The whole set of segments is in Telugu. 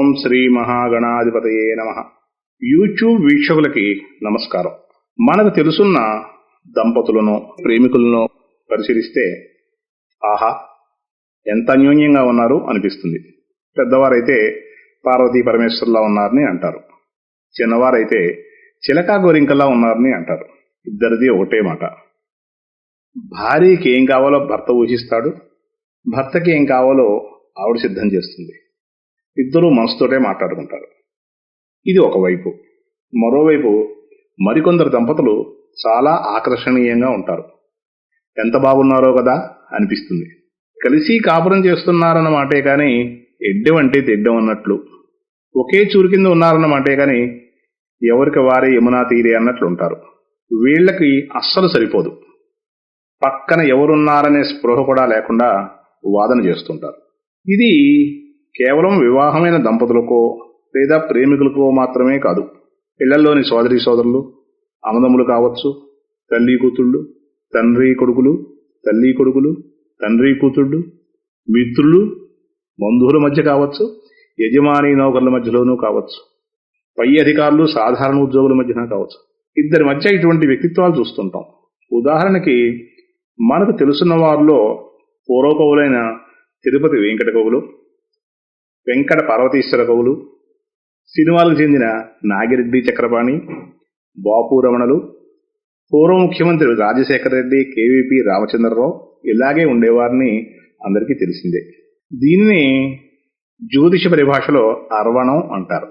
ఓం శ్రీ మహాగణాధిపతయే నమ. యూట్యూబ్ వీక్షకులకి నమస్కారం. మనకు తెలుసున్న దంపతులను ప్రేమికులను పరిశీలిస్తే ఆహా ఎంత అన్యోన్యంగా ఉన్నారు అనిపిస్తుంది. పెద్దవారైతే పార్వతీ పరమేశ్వర్లా ఉన్నారని అంటారు. చిన్నవారైతే చిలకా గోరింకల్లా ఉన్నారని అంటారు. ఇద్దరిది ఒకటే మాట. భార్యకి ఏం కావాలో భర్త ఊహిస్తాడు భర్తకి ఏం కావాలో ఆవిడ సిద్ధం చేస్తుంది. ఇద్దరూ మనసుతోటే మాట్లాడుకుంటారు. ఇది ఒకవైపు మరోవైపు మరికొందరు దంపతులు చాలా ఆకర్షణీయంగా ఉంటారు. ఎంత బాగున్నారో కదా అనిపిస్తుంది. కలిసి కాపురం చేస్తున్నారన్నమాటే కానీ ఎడ్డెం అంటే తెడ్డం అన్నట్లు. ఒకే చూరు కింద ఉన్నారన్నమాటే కానీ ఎవరికి వారే యమునా తీరే అన్నట్లు ఉంటారు. వీళ్ళకి అస్సలు సరిపోదు. పక్కన ఎవరున్నారనే స్పృహ కూడా లేకుండా వాదన చేస్తుంటారు. ఇది కేవలం వివాహమైన దంపతులకో లేదా ప్రేమికులకో మాత్రమే కాదు. ఇళ్ళలోని సోదరి సోదరులు అమదములు కావచ్చు తల్లి కూతుళ్ళు తండ్రి కొడుకులు తల్లి కొడుకులు తండ్రి కూతుళ్ళు మిత్రులు బంధువుల మధ్య కావచ్చు యజమాని నౌకర్ల మధ్యలోనూ కావచ్చు పై అధికారులు సాధారణ ఉద్యోగుల మధ్యన కావచ్చు. ఇద్దరి మధ్య ఇటువంటి వ్యక్తిత్వాలు చూస్తుంటాం. ఉదాహరణకి మనకు తెలుసున్న వారిలో పూర్వకవులైన తిరుపతి వెంకట కవులు వెంకట పార్వతీశ్వర కవులు సినిమాలకు చెందిన నాగిరెడ్డి చక్రపాణి బాపు రమణలు పూర్వ ముఖ్యమంత్రి రాజశేఖర రెడ్డి కేవీపీ రామచంద్రరావు ఇలాగే ఉండేవారిని అందరికీ తెలిసిందే. దీనిని జ్యోతిష పరిభాషలో అర్వణం అంటారు.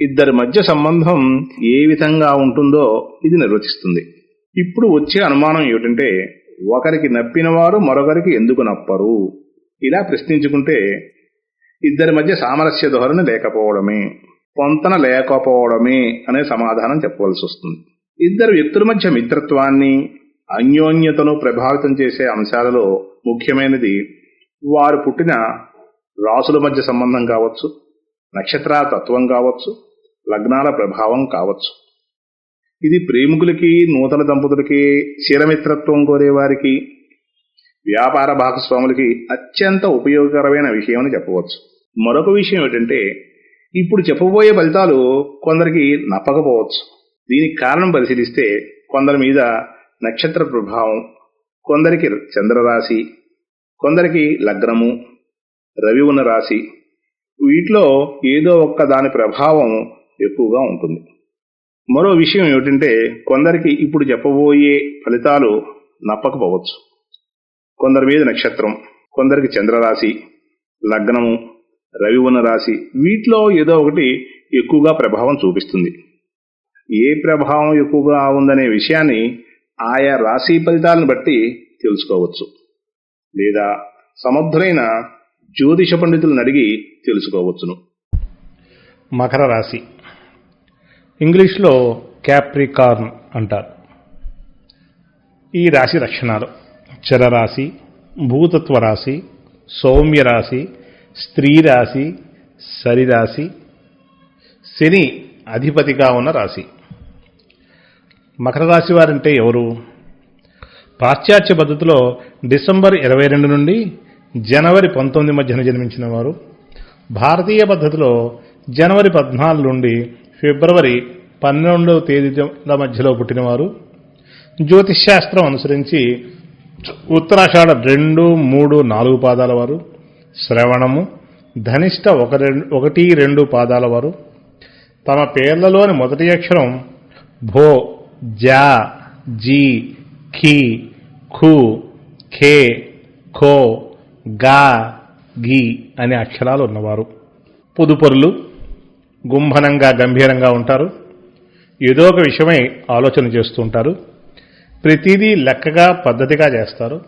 ఇద్దరి మధ్య సంబంధం ఏ విధంగా ఉంటుందో ఇది నిర్వచిస్తుంది. ఇప్పుడు వచ్చే అనుమానం ఏమిటంటే ఒకరికి నప్పినవారు మరొకరికి ఎందుకు నప్పరు? ఇలా ప్రశ్నించుకుంటే ఇద్దరి మధ్య సామరస్య ధోరణి లేకపోవడమే పొంతన లేకపోవడమే అనే సమాధానం చెప్పవలసి వస్తుంది. ఇద్దరు వ్యక్తుల మధ్య మిత్రత్వాన్ని అన్యోన్యతను ప్రభావితం చేసే అంశాలలో ముఖ్యమైనది వారు పుట్టిన రాసుల మధ్య సంబంధం కావచ్చు నక్షత్ర తత్వం కావచ్చు లగ్నాల ప్రభావం కావచ్చు. ఇది ప్రేమికులకి నూతన దంపతులకి క్షీరమిత్రత్వం కోరే వారికి వ్యాపార భాగస్వాములకి అత్యంత ఉపయోగకరమైన విషయం అని చెప్పవచ్చు. మరొక విషయం ఏంటంటే ఇప్పుడు చెప్పబోయే ఫలితాలు కొందరికి నప్పకపోవచ్చు. దీనికి కారణం పరిశీలిస్తే కొందరి మీద నక్షత్ర ప్రభావం కొందరికి చంద్రరాశి కొందరికి లగ్నము రవి ఉన్న రాశి వీటిలో ఏదో ఒక్క దాని ప్రభావం ఎక్కువగా ఉంటుంది. మరో విషయం ఏమిటంటే కొందరికి ఇప్పుడు చెప్పబోయే ఫలితాలు నప్పకపోవచ్చు. కొందరి మీద నక్షత్రం కొందరికి చంద్రరాశి లగ్నము రవి ఉన్న రాశి వీటిలో ఏదో ఒకటి ఎక్కువగా ప్రభావం చూపిస్తుంది. ఏ ప్రభావం ఎక్కువగా ఉందనే విషయాన్ని ఆయా రాశి ఫలితాలను బట్టి తెలుసుకోవచ్చు. లేదా సమర్థులైన జ్యోతిష పండితులను అడిగి తెలుసుకోవచ్చును. మకర రాశి. ఇంగ్లీష్లో క్యాప్రికార్న్ అంటారు. ఈ రాశి లక్షణాలు. చరరాశి భూతత్వ రాశి సౌమ్య రాశి స్త్రీ రాశి సరిరాశి శని అధిపతిగా ఉన్న రాశి. మకర రాశి వారంటే ఎవరు? పాశ్చాత్య పద్ధతిలో డిసెంబర్ ఇరవై రెండు నుండి జనవరి పంతొమ్మిది మధ్యన జన్మించిన వారు. భారతీయ పద్ధతిలో జనవరి పద్నాలుగు నుండి ఫిబ్రవరి పన్నెండవ తేదీల మధ్యలో పుట్టినవారు జ్యోతిష్శాస్త్రం అనుసరించి ఉత్తరాషాఢ రెండు మూడు నాలుగు పాదాల వారు. శ్రవణము. ధనిష్ట ఒక రెండు ఒకటి రెండు పాదాల వారు. తమ పేర్లలోని మొదటి అక్షరం భో జా జీ ఖీ ఖు ఖే ఖో గా గి అనే అక్షరాలు ఉన్నవారు. పొదుపొరులు గుంభనంగా గంభీరంగా ఉంటారు. ఏదో ఒక విషయమై ఆలోచన చేస్తూ ఉంటారు. ప్రతిదీ లెక్కగా పద్ధతిగా చేస్తారు.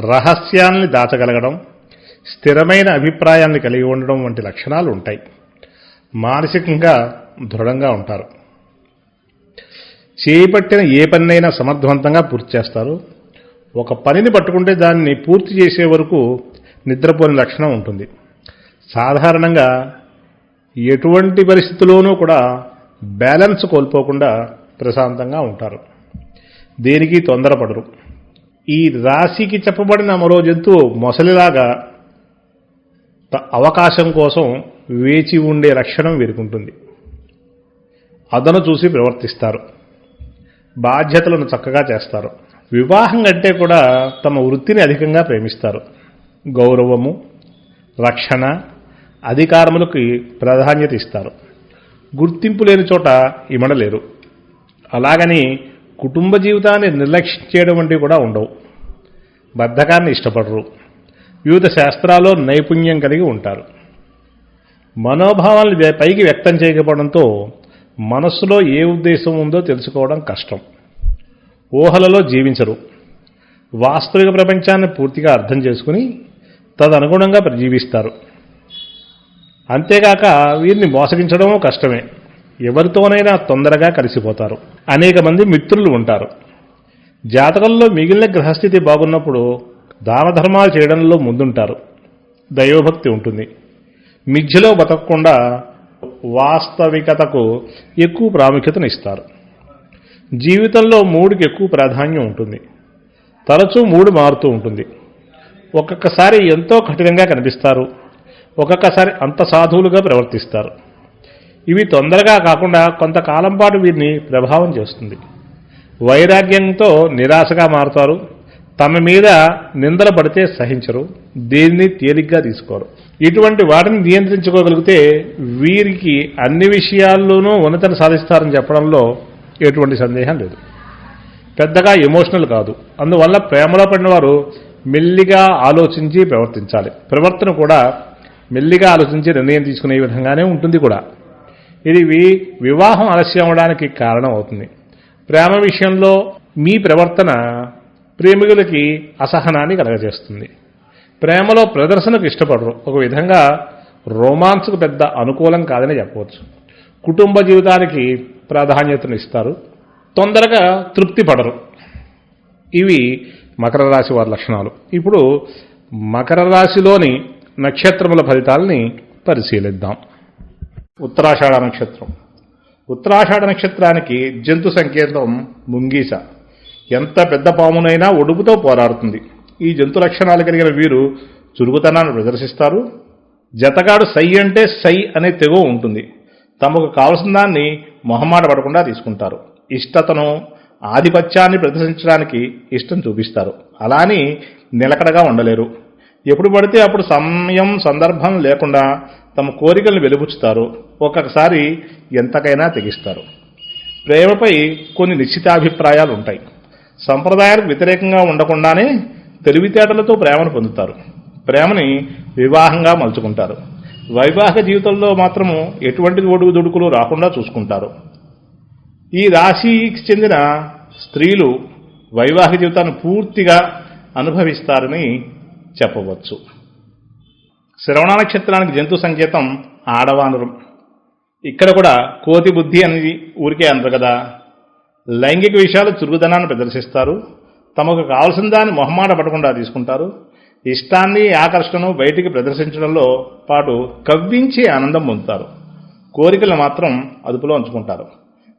రహస్యాల్ని దాచగలగడం స్థిరమైన అభిప్రాయాన్ని కలిగి ఉండడం వంటి లక్షణాలు ఉంటాయి. మానసికంగా దృఢంగా ఉంటారు. చేపట్టిన ఏ పనినైనా సమర్థవంతంగా పూర్తి చేస్తారు. ఒక పనిని పట్టుకుంటే దాన్ని పూర్తి చేసే వరకు నిద్రపోని లక్షణం ఉంటుంది. సాధారణంగా ఎటువంటి పరిస్థితుల్లోనూ కూడా బ్యాలెన్స్ కోల్పోకుండా ప్రశాంతంగా ఉంటారు. దేనికి తొందరపడరు. ఈ రాశికి చెప్పబడిన మరో జంతువు మొసలిలాగా అవకాశం కోసం వేచి ఉండే లక్షణం వీరికి అదను చూసి ప్రవర్తిస్తారు. బాధ్యతలను చక్కగా చేస్తారు. వివాహం కంటే కూడా తమ వృత్తిని అధికంగా ప్రేమిస్తారు. గౌరవము రక్షణ అధికారములకి ప్రాధాన్యత ఇస్తారు. గుర్తింపు లేని చోట ఇమడలేరు. అలాగని కుటుంబ జీవితాన్ని నిర్లక్ష్యం చేయడం వంటివి కూడా ఉండవు. బద్ధకాన్ని ఇష్టపడరు. వివిధ శాస్త్రాల్లో నైపుణ్యం కలిగి ఉంటారు. మనోభావాలను పైకి వ్యక్తం చేయకపోవడంతో మనస్సులో ఏ ఉద్దేశం ఉందో తెలుసుకోవడం కష్టం. ఊహలలో జీవించరు. వాస్తవిక ప్రపంచాన్ని పూర్తిగా అర్థం చేసుకుని తదనుగుణంగా జీవిస్తారు. అంతేకాక వీరిని మోసగించడమూ కష్టమే. ఎవరితోనైనా తొందరగా కలిసిపోతారు. అనేక మంది మిత్రులు ఉంటారు. జాతకంలో మిగిలిన గ్రహస్థితి బాగున్నప్పుడు దాన ధర్మాలు చేయడంలో ముందుంటారు. దైవభక్తి ఉంటుంది. మిథ్యలో బతకకుండా వాస్తవికతకు ఎక్కువ ప్రాముఖ్యతను ఇస్తారు. జీవితంలో మూడుకి ఎక్కువ ప్రాధాన్యం ఉంటుంది. తరచూ మూడు మారుతూ ఉంటుంది. ఒక్కొక్కసారి ఎంతో కఠినంగా కనిపిస్తారు. ఒక్కొక్కసారి అంత సాధువులుగా ప్రవర్తిస్తారు. ఇవి తొందరగా కాకుండా కొంతకాలం పాటు వీరిని ప్రభావం చేస్తుంది. వైరాగ్యంతో నిరాశగా మారుతారు. తమ మీద నిందలు పడితే సహించరు దేన్ని తేలిగ్గా తీసుకోరు. ఇటువంటి వాటిని నియంత్రించుకోగలిగితే వీరికి అన్ని విషయాల్లోనూ ఉన్నతను సాధిస్తారని చెప్పడంలో ఎటువంటి సందేహం లేదు. పెద్దగా ఎమోషనల్ కాదు. అందువల్ల ప్రేమలో పడిన వారు మెల్లిగా ఆలోచించి ప్రవర్తించాలి. ప్రవర్తన కూడా మెల్లిగా ఆలోచించి నిర్ణయం తీసుకునే విధంగానే ఉంటుంది కూడా. ఇది వివాహం ఆలస్యం అవడానికి కారణం అవుతుంది. ప్రేమ విషయంలో మీ ప్రవర్తన ప్రేమికులకి అసహనాన్ని కలగజేస్తుంది. ప్రేమలో ప్రదర్శనకు ఇష్టపడరు. ఒక విధంగా రోమాన్స్కు పెద్ద అనుకూలం కాదని చెప్పవచ్చు. కుటుంబ జీవితానికి ప్రాధాన్యతను ఇస్తారు. తొందరగా తృప్తి పడరు. ఇవి మకర రాశి వారి లక్షణాలు. ఇప్పుడు మకర రాశిలోని నక్షత్రముల ఫలితాలని పరిశీలిద్దాం. ఉత్తరాషాఢ నక్షత్రం. ఉత్తరాషాఢ నక్షత్రానికి జంతు సంకేతం ముంగీస. ఎంత పెద్ద పామునైనా ఒడుపుతో పోరాడుతుంది. ఈ జంతు లక్షణాలు కలిగిన వీరు చురుకుతనాన్ని ప్రదర్శిస్తారు. జతగాడు సై అంటే సై అనే తెగువ ఉంటుంది. తమకు కావలసిన దాన్ని మొహమాట పడకుండా తీసుకుంటారు. ఇష్టతను ఆధిపత్యాన్ని ప్రదర్శించడానికి ఇష్టం చూపిస్తారు. అలా అని నిలకడగా ఉండలేరు. ఎప్పుడు పడితే అప్పుడు సమయం సందర్భం లేకుండా తమ కోరికలను వెలుబుచ్చుతారు. ఒక్కొక్కసారి ఎంతకైనా తెగిస్తారు. ప్రేమపై కొన్ని నిశ్చితాభిప్రాయాలు ఉంటాయి సంప్రదాయాలకు వ్యతిరేకంగా ఉండకుండానే తెలివితేటలతో ప్రేమను పొందుతారు. ప్రేమని వివాహంగా మలుచుకుంటారు. వైవాహిక జీవితంలో మాత్రము ఎటువంటి ఒడుగు దుడుకులు రాకుండా చూసుకుంటారు. ఈ రాశికి చెందిన స్త్రీలు వైవాహిక జీవితాన్ని పూర్తిగా అనుభవిస్తారని చెప్పవచ్చు. శ్రవణ నక్షత్రానికి జంతు సంకేతం ఆడవానరం. ఇక్కడ కూడా కోతి బుద్ధి అనేది ఊరికే అనరు కదా. లైంగిక విషయాలు చురుకుదనాన్ని ప్రదర్శిస్తారు. తమకు కావాల్సిన దాన్ని మొహమాట పడకుండా తీసుకుంటారు. ఇష్టాన్ని ఆకర్షణను బయటికి ప్రదర్శించడంలో పాటు కవ్వించి ఆనందం పొందుతారు. కోరికలు మాత్రం అదుపులో ఉంచుకుంటారు.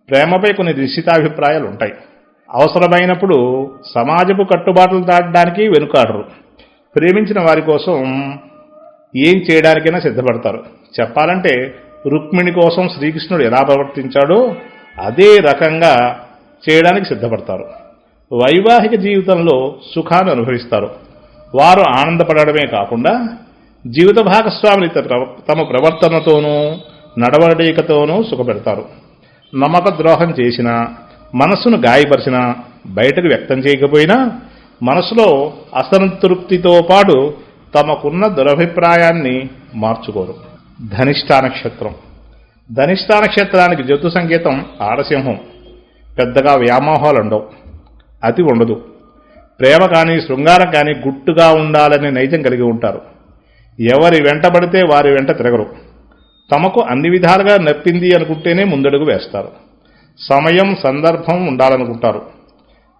ప్రేమపై కొన్ని నిశ్చితాభిప్రాయాలు ఉంటాయి. అవసరమైనప్పుడు సమాజపు కట్టుబాట్లు దాటడానికి వెనుకాడరు. ప్రేమించిన వారి కోసం ఏం చేయడానికైనా సిద్ధపడతారు. చెప్పాలంటే రుక్మిణి కోసం శ్రీకృష్ణుడు ఎలా ప్రవర్తించాడో అదే రకంగా చేయడానికి సిద్ధపడతారు. వైవాహిక జీవితంలో సుఖాన్ని అనుభవిస్తారు. వారు ఆనందపడడమే కాకుండా జీవిత భాగస్వామిని తమ- తమ ప్రవర్తనతోనూ నడవడికతోనూ సుఖపెడతారు. నమ్మక ద్రోహం చేసినా మనస్సును గాయపరిచినా బయటకు వ్యక్తం చేయకపోయినా మనసులో అసంతృప్తితో పాటు తమకున్న దురభిప్రాయాన్ని మార్చుకోరు. ధనిష్ఠా నక్షత్రం. ధనిష్ఠా నక్షత్రానికి జతు సంకేతం ఆడసింహం పెద్దగా వ్యామోహాలు ఉండవు అతి ఉండదు. ప్రేమ కానీ శృంగారం కానీ గుట్టుగా ఉండాలనే నైజం కలిగి ఉంటారు. ఎవరి వెంట పడితే వారి వెంట తిరగరు. తమకు అన్ని విధాలుగా నప్పింది అనుకుంటేనే ముందడుగు వేస్తారు. సమయం సందర్భం ఉండాలనుకుంటారు.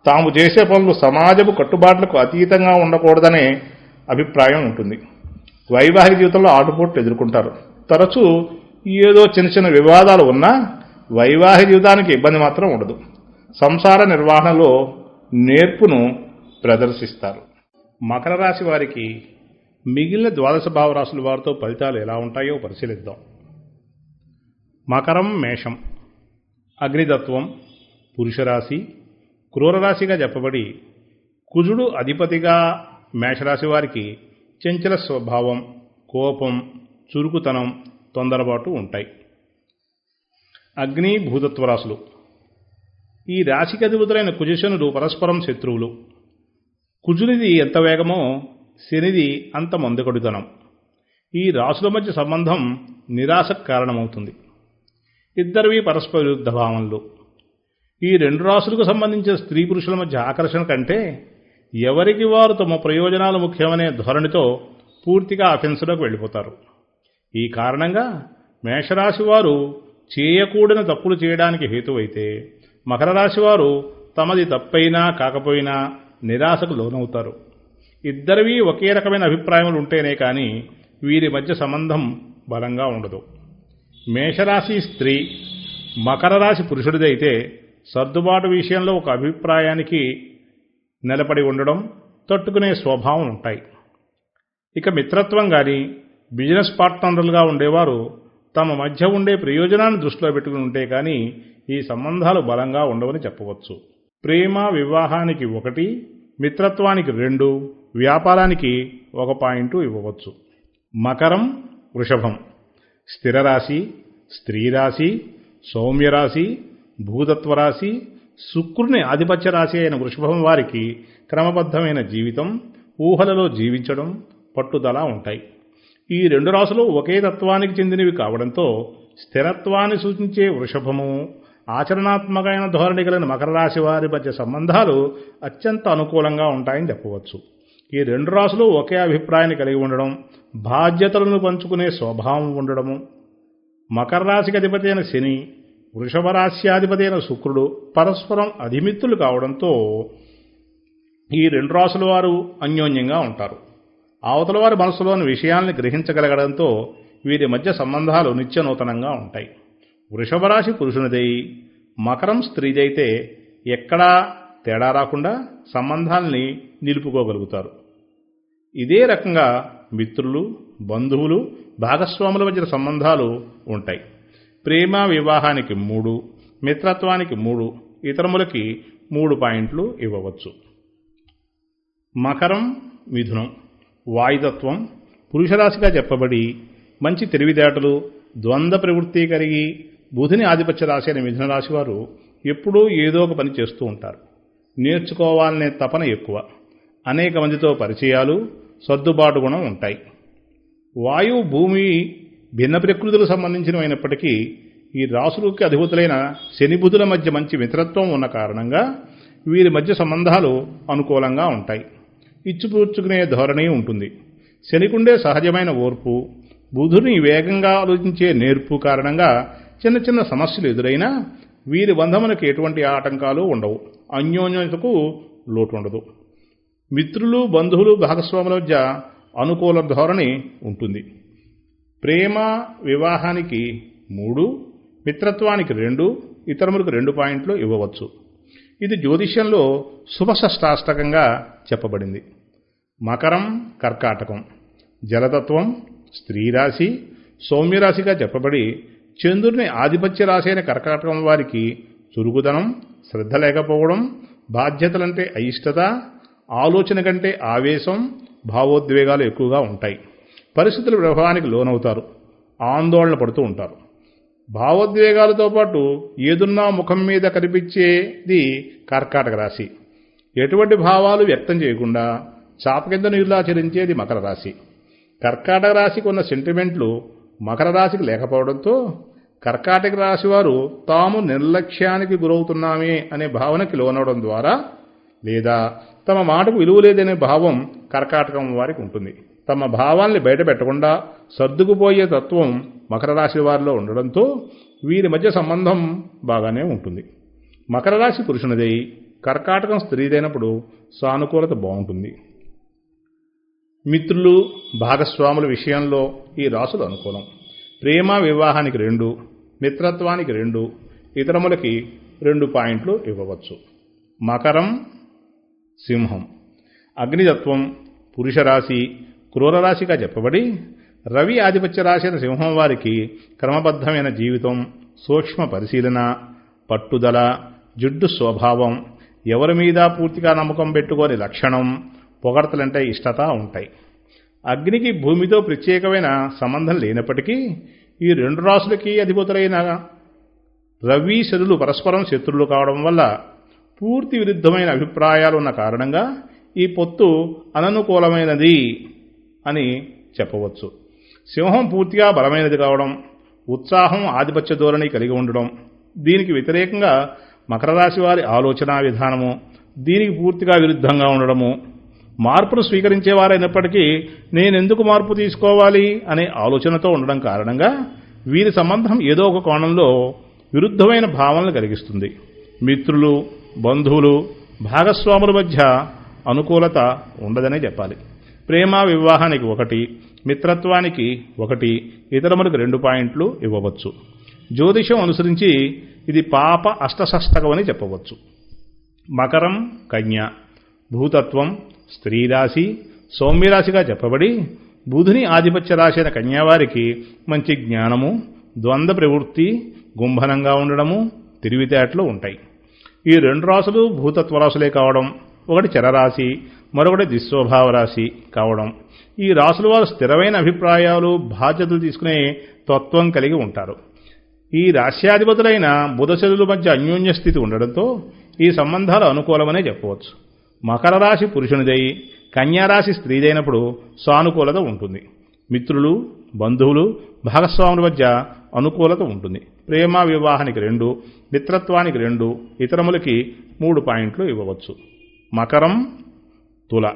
తాము చేసే పనులు సమాజపు కట్టుబాట్లకు అతీతంగా ఉండకూడదనే అభిప్రాయం ఉంటుంది. వైవాహిక జీవితంలో ఆటుపోట్లు ఎదుర్కొంటారు. తరచూ ఏదో చిన్న చిన్న వివాదాలు ఉన్నా వైవాహిక జీవితానికి ఇబ్బంది మాత్రం ఉండదు. సంసార నిర్వహణలో నేర్పును ప్రదర్శిస్తారు. మకర రాశి వారికి మిగిలిన ద్వాదశ భావరాశుల వారితో ఫలితాలు ఎలా ఉంటాయో పరిశీలిద్దాం. మకరం మేషం. అగ్నితత్వం పురుషరాశి. క్రూరరాశిగా చెప్పబడి కుజుడు అధిపతిగా మేషరాశి వారికి చంచల స్వభావం కోపం చురుకుతనం తొందరపాటు ఉంటాయి. అగ్ని భూతత్వ రాశులు. ఈ రాశికి అధిపతులైన కుజశనులు పరస్పరం శత్రువులు. కుజునిది ఎంత వేగమో శనిది అంత మందకొడితనం. ఈ రాశుల మధ్య సంబంధం నిరాశకు కారణమవుతుంది. ఇద్దరివి పరస్పర విరుద్ధ భావనలు. ఈ రెండు రాసులకు సంబంధించిన స్త్రీ పురుషుల మధ్య ఆకర్షణ కంటే ఎవరికి వారు తమ ప్రయోజనాలు ముఖ్యమనే ధోరణితో పూర్తిగా అఫెన్స్లోకి వెళ్ళిపోతారు. ఈ కారణంగా మేషరాశి వారు చేయకూడని తప్పులు చేయడానికి హేతువైతే మకర రాశి వారు తమది తప్పైనా కాకపోయినా నిరాశకు లోనవుతారు. ఇద్దరివి ఒకే రకమైన అభిప్రాయములు ఉంటేనే కానీ వీరి మధ్య సంబంధం బలంగా ఉండదు. మేషరాశి స్త్రీ మకర రాశి పురుషుడిదైతే సర్దుబాటు విషయంలో ఒక అభిప్రాయానికి నిలబడి ఉండడం తట్టుకునే స్వభావం ఉంటాయి ఇక మిత్రత్వం కానీ బిజినెస్ పార్ట్నర్లుగా ఉండేవారు తమ మధ్య ఉండే ప్రయోజనాన్ని దృష్టిలో పెట్టుకుని ఉంటే కానీ ఈ సంబంధాలు బలంగా ఉండవని చెప్పవచ్చు. ప్రేమ వివాహానికి ఒకటి మిత్రత్వానికి రెండు వ్యాపారానికి ఒక పాయింట్ ఇవ్వవచ్చు. మకరం వృషభం. స్థిరరాశి స్త్రీరాశి సౌమ్యరాశి భూతత్వరాశి శుక్రుని ఆధిపత్య రాశి అయిన వృషభం వారికి క్రమబద్ధమైన జీవితం ఊహలలో జీవించడం పట్టుదల ఉంటాయి. ఈ రెండు రాశులు ఒకే తత్వానికి చెందినవి కావడంతో స్థిరత్వాన్ని సూచించే వృషభము ఆచరణాత్మకమైన ధోరణి కలిగిన మకర రాశి వారి మధ్య సంబంధాలు అత్యంత అనుకూలంగా ఉంటాయని చెప్పవచ్చు. ఈ రెండు రాశులు ఒకే అభిప్రాయాన్ని కలిగి ఉండడం బాధ్యతలను పంచుకునే స్వభావం ఉండడము. మకర రాశికి అధిపతి అయిన శని వృషభ రాశ్యాధిపతి అయిన శుక్రుడు పరస్పరం అధిమిత్తులు కావడంతో ఈ రెండు రాసుల వారు అన్యోన్యంగా ఉంటారు. అవతల వారి మనసులోని విషయాల్ని గ్రహించగలగడంతో వీరి మధ్య సంబంధాలు నిత్యనూతనంగా ఉంటాయి. వృషభరాశి పురుషునిదై మకరం స్త్రీదైతే ఎక్కడా తేడా రాకుండా సంబంధాల్ని నిలుపుకోగలుగుతారు. ఇదే రకంగా మిత్రులు బంధువులు భాగస్వాముల మధ్య సంబంధాలు ఉంటాయి. ప్రేమ వివాహానికి మూడు మిత్రత్వానికి మూడు ఇతరములకి మూడు పాయింట్లు ఇవ్వవచ్చు. మకరం మిథునం వాయుతత్వం పురుషరాశిగా చెప్పబడి మంచి తెలివితేటలు ద్వంద్వ ప్రవృత్తి కలిగి బుధుని ఆధిపత్య రాశి అయిన మిథున రాశి వారు ఎప్పుడూ ఏదో ఒక పని చేస్తూ ఉంటారు. నేర్చుకోవాలనే తపన ఎక్కువ. అనేక మందితో పరిచయాలు సర్దుబాటు గుణం ఉంటాయి. వాయువు భూమి భిన్న ప్రకృతులకు సంబంధించినవైనప్పటికీ ఈ రాసులకి అధిపతులైన శని బుధుల మధ్య మంచి మిత్రత్వం ఉన్న కారణంగా వీరి మధ్య సంబంధాలు అనుకూలంగా ఉంటాయి. ఇచ్చిపుచ్చుకునే ధోరణి ఉంటుంది. శనికుండే సహజమైన ఓర్పు బుధుని వేగంగా ఆలోచించే నేర్పు కారణంగా చిన్న చిన్న సమస్యలు ఎదురైనా వీరి బంధములకు ఎటువంటి ఆటంకాలు ఉండవు. అన్యోన్యతకు లోటు ఉండదు మిత్రులు బంధువులు భాగస్వాముల మధ్య అనుకూల ధోరణి ఉంటుంది. ప్రేమ వివాహానికి మూడు మిత్రత్వానికి రెండు ఇతరములకు రెండు పాయింట్లు ఇవ్వవచ్చు. ఇది జ్యోతిష్యంలో శుభషష్టాష్టకంగా చెప్పబడింది. మకరం కర్కాటకం. జలతత్వం స్త్రీరాశి సౌమ్యరాశిగా చెప్పబడి చంద్రుని ఆధిపత్య రాశైన కర్కాటకం వారికి చురుకుదనం శ్రద్ధ లేకపోవడం బాధ్యతలంటే అయిష్టత ఆలోచన కంటే ఆవేశం భావోద్వేగాలు ఎక్కువగా ఉంటాయి. పరిస్థితుల ప్రభావానికి లోనవుతారు. ఆందోళన పడుతూ ఉంటారు. భావోద్వేగాలతో పాటు ఏదున్నా ముఖం మీద కనిపించేది కర్కాటక రాశి. ఎటువంటి భావాలు వ్యక్తం చేయకుండా చాప కింద మకర రాశి. కర్కాటక రాశికి ఉన్న సెంటిమెంట్లు మకర రాశికి లేకపోవడంతో కర్కాటక రాశి వారు తాము నిర్లక్ష్యానికి గురవుతున్నామే అనే భావనకి లోనవడం ద్వారా లేదా తమ మాటకు విలువ లేదనే భావం కర్కాటకం వారికి ఉంటుంది. తమ భావాల్ని బయట పెట్టకుండా సర్దుకుపోయే తత్వం మకర రాశి వారిలో ఉండడంతో వీరి మధ్య సంబంధం బాగానే ఉంటుంది. మకర రాశి పురుషునిదై కర్కాటకం స్త్రీదైనప్పుడు సానుకూలత బాగుంటుంది. మిత్రులు భాగస్వాముల విషయంలో ఈ రాసులు అనుకూలం. ప్రేమ వివాహానికి రెండు మిత్రత్వానికి రెండు ఇతరములకి రెండు పాయింట్లు ఇవ్వవచ్చు. మకరం సింహం. అగ్నితత్వం పురుషరాశి క్రూర రాశిగా చెప్పబడి రవి ఆధిపత్య రాశిన సింహం వారికి క్రమబద్ధమైన జీవితం సూక్ష్మ పరిశీలన పట్టుదల జిడ్డు స్వభావం ఎవరి మీద పూర్తిగా నమ్మకం పెట్టుకోని లక్షణం పొగడతలంటే ఇష్టత ఉంటాయి. అగ్నికి భూమితో ప్రత్యేకమైన సంబంధం లేనప్పటికీ ఈ రెండు రాసులకి అధిపతులైన రవి శనులు పరస్పరం శత్రులు కావడం వల్ల పూర్తి విరుద్ధమైన అభిప్రాయాలు ఉన్న కారణంగా ఈ పొత్తు అననుకూలమైనది అని చెప్పవచ్చు. సింహం పూర్తిగా బలమైనది కావడం ఉత్సాహం ఆధిపత్య ధోరణి కలిగి ఉండడం దీనికి వ్యతిరేకంగా మకర రాశి వారి ఆలోచన విధానము దీనికి పూర్తిగా విరుద్ధంగా ఉండడము మార్పును స్వీకరించేవారైనప్పటికీ నేనెందుకు మార్పు తీసుకోవాలి అనే ఆలోచనతో ఉండడం కారణంగా వీరి సంబంధం ఏదో ఒక కోణంలో విరుద్ధమైన భావనలు కలిగిస్తుంది. మిత్రులు బంధువులు భాగస్వాముల మధ్య అనుకూలత ఉండదనే చెప్పాలి. ప్రేమ వివాహానికి ఒకటి మిత్రత్వానికి ఒకటి ఇతరములకు రెండు పాయింట్లు ఇవ్వవచ్చు. జ్యోతిషం అనుసరించి ఇది పాప అష్టషష్టకం అని చెప్పవచ్చు. మకరం కన్య భూతత్వం స్త్రీ రాశి సౌమ్యరాశిగా చెప్పబడి బుధుని ఆధిపత్య రాశి అయిన కన్యావారికి మంచి జ్ఞానము ద్వంద్వ ప్రవృత్తి గుంభనంగా ఉండడము తిరివితేటలు ఉంటాయి. ఈ రెండు రాసులు భూతత్వ రాసులే కావడం ఒకటి చరరాశి మరొకటి దిస్వభావ రాశి కావడం. ఈ రాసుల వారు స్థిరమైన అభిప్రాయాలు బాధ్యతలు తీసుకునే తత్వం కలిగి ఉంటారు. ఈ రాశ్యాధిపతులైన బుధశనుల మధ్య అన్యోన్య స్థితి ఉండడంతో ఈ సంబంధాలు అనుకూలమనే చెప్పవచ్చు. మకర రాశి పురుషునిదై కన్యారాశి స్త్రీదైనప్పుడు సానుకూలత ఉంటుంది. మిత్రులు బంధువులు భాగస్వాముల మధ్య అనుకూలత ఉంటుంది. ప్రేమ వివాహానికి రెండు మిత్రత్వానికి రెండు ఇతరములకి మూడు పాయింట్లు ఇవ్వవచ్చు. మకరం తుల.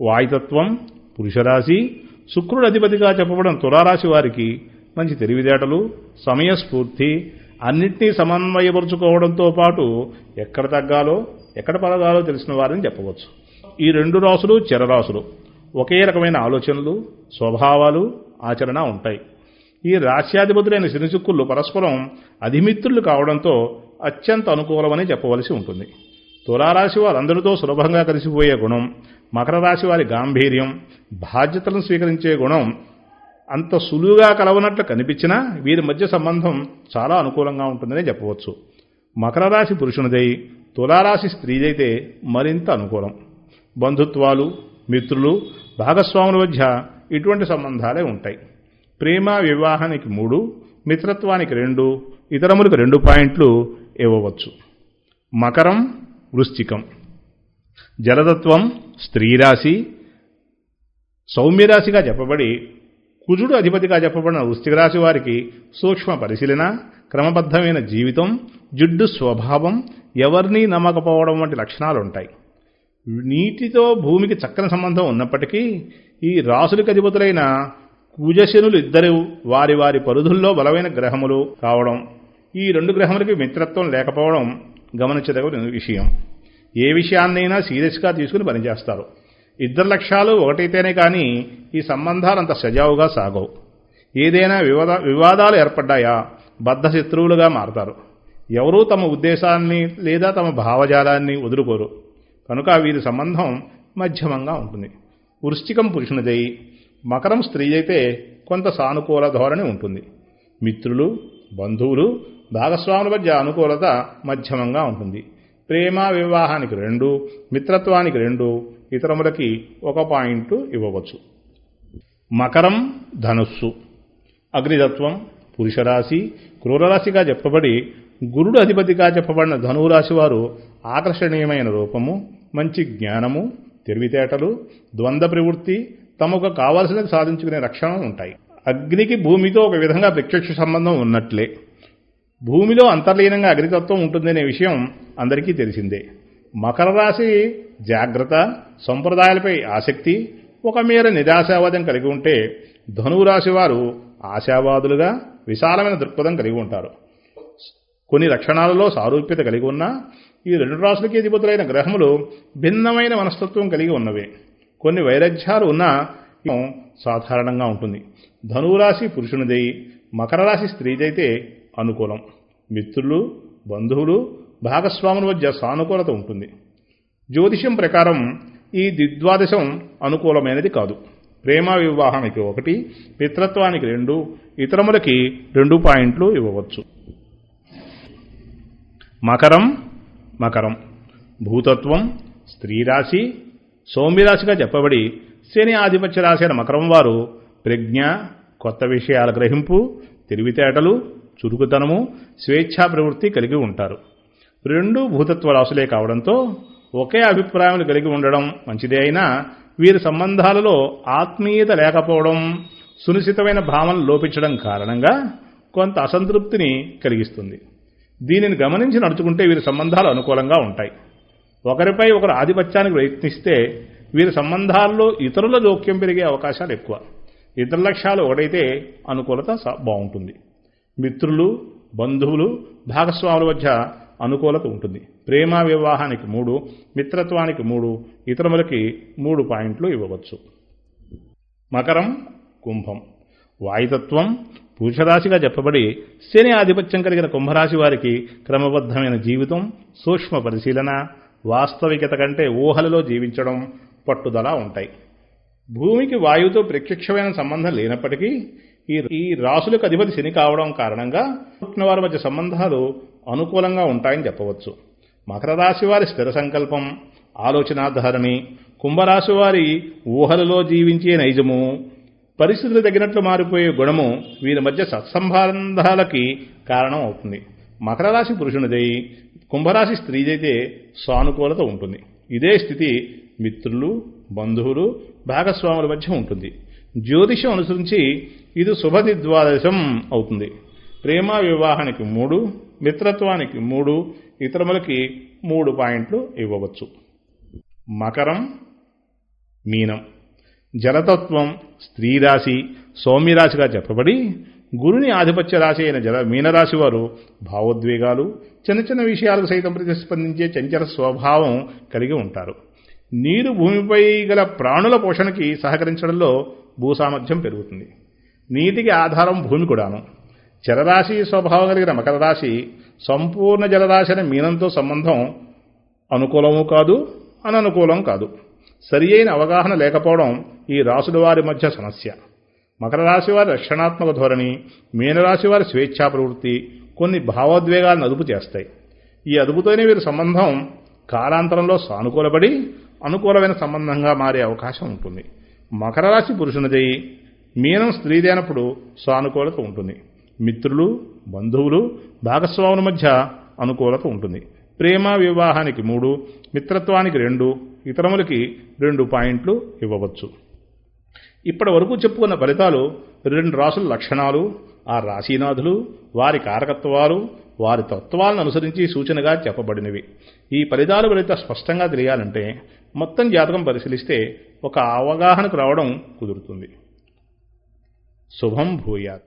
వాయుతత్వం పురుషరాశి శుక్రుడు అధిపతిగా చెప్పబడిన తులారాశి వారికి మంచి తెలివితేటలు సమయస్ఫూర్తి అన్నింటినీ సమన్వయపరుచుకోవడంతో పాటు ఎక్కడ తగ్గాలో ఎక్కడ పడదాలో తెలిసిన వారని చెప్పవచ్చు. ఈ రెండు రాసులు చిరరాసులు ఒకే రకమైన ఆలోచనలు స్వభావాలు ఆచరణ ఉంటాయి. ఈ రాశ్యాధిపతులైన శనిశుక్కులు పరస్పరం అధిమిత్రులు కావడంతో అత్యంత అనుకూలమని చెప్పవలసి ఉంటుంది. తులారాశి వారందరితో సులభంగా కలిసిపోయే గుణం మకర రాశి వారి గాంభీర్యం బాధ్యతలను స్వీకరించే గుణం అంత సులువుగా కలవనట్లు కనిపించినా వీరి మధ్య సంబంధం చాలా అనుకూలంగా ఉంటుందని చెప్పవచ్చు. మకర రాశి పురుషునిదై తులారాశి స్త్రీలైతే మరింత అనుకూలం. బంధుత్వాలు మిత్రులు భాగస్వాముల మధ్య ఇటువంటి సంబంధాలే ఉంటాయి. ప్రేమ వివాహానికి మూడు మిత్రత్వానికి రెండు ఇతరములకు రెండు పాయింట్లు ఇవ్వవచ్చు. మకరం వృశ్చికం. జలతత్వం స్త్రీరాశి. సౌమ్యరాశిగా చెప్పబడి కుజుడు అధిపతిగా చెప్పబడిన వృశ్చిక రాశి వారికి సూక్ష్మ పరిశీలన క్రమబద్ధమైన జీవితం జిడ్డు స్వభావం ఎవరిని నమ్మకపోవడం వంటి లక్షణాలు ఉంటాయి నీటితో భూమికి చక్కని సంబంధం ఉన్నప్పటికీ ఈ రాసులకి అధిపతులైన కుజశనులు ఇద్దరు వారి వారి పరిధుల్లో బలమైన గ్రహములు కావడం ఈ రెండు గ్రహములకి మిత్రత్వం లేకపోవడం గమనించదగిన విషయం. ఏ విషయాన్నైనా సీరియస్గా తీసుకుని పనిచేస్తారు. ఇద్దరు లక్ష్యాలు ఒకటైతేనే కానీ ఈ సంబంధాలు అంత సజావుగా సాగవు. ఏదైనా వివాద వివాదాలు ఏర్పడ్డాయా బద్ధ శత్రువులుగా మారతారు. ఎవరూ తమ ఉద్దేశాన్ని లేదా తమ భావజాలాన్ని వదులుకోరు. కనుక వీరి సంబంధం మధ్యమంగా ఉంటుంది. వృశ్చికం పురుషునిదై మకరం స్త్రీ అయితే కొంత సానుకూల ధోరణి ఉంటుంది. మిత్రులు బంధువులు భాగస్వాముల మధ్య అనుకూలత మధ్యమంగా ఉంటుంది. ప్రేమ వివాహానికి రెండు మిత్రత్వానికి రెండు ఇతరములకి ఒక పాయింట్ ఇవ్వవచ్చు. మకరం ధనుస్సు. అగ్నితత్వం పురుషరాశి క్రూరరాశిగా చెప్పబడి గురుడు అధిపతిగా చెప్పబడిన ధనువురాశి వారు ఆకర్షణీయమైన రూపము మంచి జ్ఞానము తెలివితేటలు ద్వంద్వ ప్రవృత్తి తమకు కావలసినది సాధించుకునే రక్షణ ఉంటాయి. అగ్నికి భూమితో ఒక విధంగా ప్రత్యక్ష సంబంధం ఉన్నట్లే. భూమిలో అంతర్లీనంగా అగ్నితత్వం ఉంటుందనే విషయం అందరికీ తెలిసిందే. మకర రాశి జాగ్రత్త సంప్రదాయాలపై ఆసక్తి ఒక మేర నిరాశావాదం కలిగి ఉంటే ధనువురాశి వారు ఆశావాదులుగా విశాలమైన దృక్పథం కలిగి ఉంటారు. కొన్ని లక్షణాలలో సారూప్యత కలిగి ఉన్నా ఈ రెండు రాసులకి అధిపతులైన గ్రహములు భిన్నమైన మనస్తత్వం కలిగి ఉన్నవే. కొన్ని వైరధ్యాలు ఉన్నా సాధారణంగా ఉంటుంది. ధనురాశి పురుషునిదై మకర రాశి స్త్రీదైతే అనుకూలం. మిత్రులు బంధువులు భాగస్వాముల మధ్య సానుకూలత ఉంటుంది. జ్యోతిషం ప్రకారం ఈ దిద్వాదశం అనుకూలమైనది కాదు. ప్రేమ వివాహానికి ఒకటి మిత్రత్వానికి రెండు ఇతరములకి రెండు పాయింట్లు ఇవ్వవచ్చు. మకరం మకరం. భూతత్వం స్త్రీరాశి సౌమ్యరాశిగా చెప్పబడి శని ఆధిపత్య రాశి అయిన మకరం వారు ప్రజ్ఞ కొత్త విషయాల గ్రహింపు తెలివితేటలు చురుకుతనము స్వేచ్ఛా ప్రవృత్తి కలిగి ఉంటారు. రెండు భూతత్వ రాశులే కావడంతో ఒకే అభిప్రాయం కలిగి ఉండడం మంచిదే అయినా వీరి సంబంధాలలో ఆత్మీయత లేకపోవడం సునిశ్చితమైన భావనలు లోపించడం కారణంగా కొంత అసంతృప్తిని కలిగిస్తుంది. దీనిని గమనించి నడుచుకుంటే వీరి సంబంధాలు అనుకూలంగా ఉంటాయి. ఒకరిపై ఒకరు ఆధిపత్యానికి ప్రయత్నిస్తే వీరి సంబంధాల్లో ఇతరుల జోక్యం పెరిగే అవకాశాలు ఎక్కువ. ఇతర లక్ష్యాలు ఒకటైతే అనుకూలత స- బాగుంటుంది. మిత్రులు బంధువులు భాగస్వాముల మధ్య అనుకూలత ఉంటుంది. ప్రేమ వివాహానికి మూడు మిత్రత్వానికి మూడు ఇతరులకి మూడు పాయింట్లు ఇవ్వవచ్చు. మకరం కుంభం. వాయుతత్వం పురుషరాశిగా చెప్పబడి శని ఆధిపత్యం కలిగిన కుంభరాశి వారికి క్రమబద్ధమైన జీవితం సూక్ష్మ పరిశీలన వాస్తవికత కంటే ఊహలలో జీవించడం పట్టుదల ఉంటాయి. భూమికి వాయువుతో ప్రత్యక్షమైన సంబంధం లేనప్పటికీ ఈ ఈ రాసులకు అధిపతి శని కావడం కారణంగా వారి మధ్య సంబంధాలు అనుకూలంగా ఉంటాయని చెప్పవచ్చు. మకర రాశి వారి స్థిర సంకల్పం ఆలోచనాధారణి కుంభరాశి వారి ఊహలలో జీవించే నైజము పరిస్థితులు తగినట్లు మారిపోయే గుణము వీరి మధ్య సత్సంబంధాలకి కారణం అవుతుంది. మకర రాశి పురుషునిదై కుంభరాశి స్త్రీదైతే సానుకూలత ఉంటుంది. ఇదే స్థితి మిత్రులు బంధువులు భాగస్వాముల మధ్య ఉంటుంది. జ్యోతిషం అనుసరించి ఇది శుభది ద్వాదశం అవుతుంది. ప్రేమ వివాహానికి మూడు మిత్రత్వానికి మూడు ఇతరములకి మూడు పాయింట్లు ఇవ్వవచ్చు. మకరం మీనం. జలతత్వం స్త్రీరాశి సౌమ్యరాశిగా చెప్పబడి గురుని ఆధిపత్య రాశి అయిన జల మీనరాశి వారు భావోద్వేగాలు చిన్న చిన్న విషయాలకు సైతం ప్రతిస్పందించే చంచల స్వభావం కలిగి ఉంటారు. నీరు భూమిపై గల ప్రాణుల పోషణకి సహకరించడంలో భూసామర్థ్యం పెరుగుతుంది. నీటికి ఆధారం భూమి కూడాను. జలరాశి స్వభావం కలిగిన మకర రాశి సంపూర్ణ జలరాశి అనే మీనంతో సంబంధం అనుకూలము కాదు అననుకూలం కాదు. సరి అయిన అవగాహన లేకపోవడం ఈ రాసుల వారి మధ్య సమస్య. మకర రాశి వారి రక్షణాత్మక ధోరణి మీనరాశి వారి స్వేచ్ఛా ప్రవృత్తి కొన్ని భావోద్వేగాలను అదుపు చేస్తాయి. ఈ అదుపుతోనే వీరి సంబంధం కాలాంతరంలో సానుకూలపడి అనుకూలమైన సంబంధంగా మారే అవకాశం ఉంటుంది. మకర రాశి పురుషునిదై మీనం స్త్రీదైనప్పుడు సానుకూలత ఉంటుంది. మిత్రులు బంధువులు భాగస్వాముల మధ్య అనుకూలత ఉంటుంది. ప్రేమ వివాహానికి మూడు మిత్రత్వానికి రెండు ఇతరములకి రెండు పాయింట్లు ఇవ్వవచ్చు. ఇప్పటి వరకు చెప్పుకున్న ఫలితాలు రెండు రాసుల లక్షణాలు ఆ రాశీనాథులు వారి కారకత్వాలు వారి తత్వాలను అనుసరించి సూచనగా చెప్పబడినవి. ఈ ఫలితాలు ఫలిత స్పష్టంగా తెలియాలంటే మొత్తం జాతకం పరిశీలిస్తే ఒక అవగాహనకు రావడం కుదురుతుంది. శుభం భూయాత్.